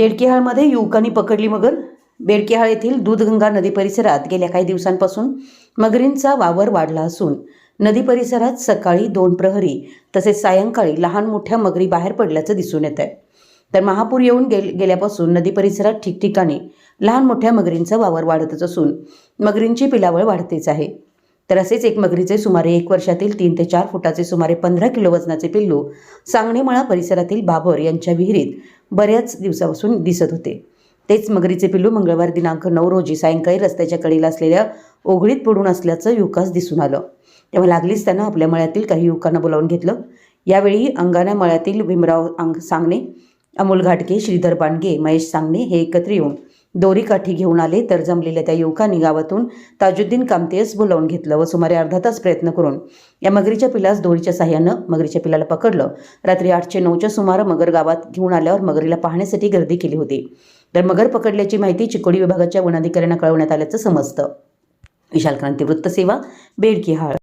बेडकेहाळमध्ये युवकांनी पकडली मगर. बेडकेहाळ येथील दूधगंगा नदी परिसरात गेल्या काही दिवसांपासून मगरींचा वावर वाढला असून नदी परिसरात सकाळी दोन प्रहरी तसेच सायंकाळी लहान मोठ्या मगरी बाहेर पडल्याचं दिसून येत आहे तर महापूर येऊन गेल गेल्यापासून नदी परिसरात ठिकठिकाणी लहान मोठ्या मगरींचा वावर वाढतच असून मगरींची पिलावळ वाढतेच आहे. तर असेच एक मगरीचे सुमारे एक वर्षातील तीन ते चार फुटाचे सुमारे पंधरा किलो वजनाचे पिल्लू सांगणेमळा परिसरातील बाबर यांच्या विहिरीत बऱ्याच दिवसापासून दिसत होते. तेच मगरीचे पिल्लू मंगळवार दिनांक नऊ रोजी सायंकाळी रस्त्याच्या कडेला असलेल्या ओघळीत पडून असल्याचं युवकास दिसून आलं. तेव्हा लागलीच त्यांना आपल्या मळ्यातील काही युवकांना बोलावून घेतलं. यावेळी अंगाना मळ्यातील भीमराव अंग सांगणे अमोल घाटगे श्रीधर बांडगे महेश सांगणे हे एकत्र येऊन दोरी काठी घेऊन आले तर जमलेल्या त्या युवकांनी गावातून ताजुद्दीन कामतेस बोलावून घेतलं व सुमारे अर्धा तास प्रयत्न करून या मगरीच्या पिलास दोरीच्या साह्यानं मगरीच्या पिलाला पकडलं. रात्री आठशे नऊच्या सुमार मगर गावात घेऊन आल्यावर मगरीला पाहण्यासाठी गर्दी केली होती. तर मगर पकडल्याची माहिती चिकोडी विभागाच्या वनाधिकाऱ्यांना कळवण्यात आल्याचं समजतं. विशाल क्रांती वृत्तसेवा बेडकी हाळ.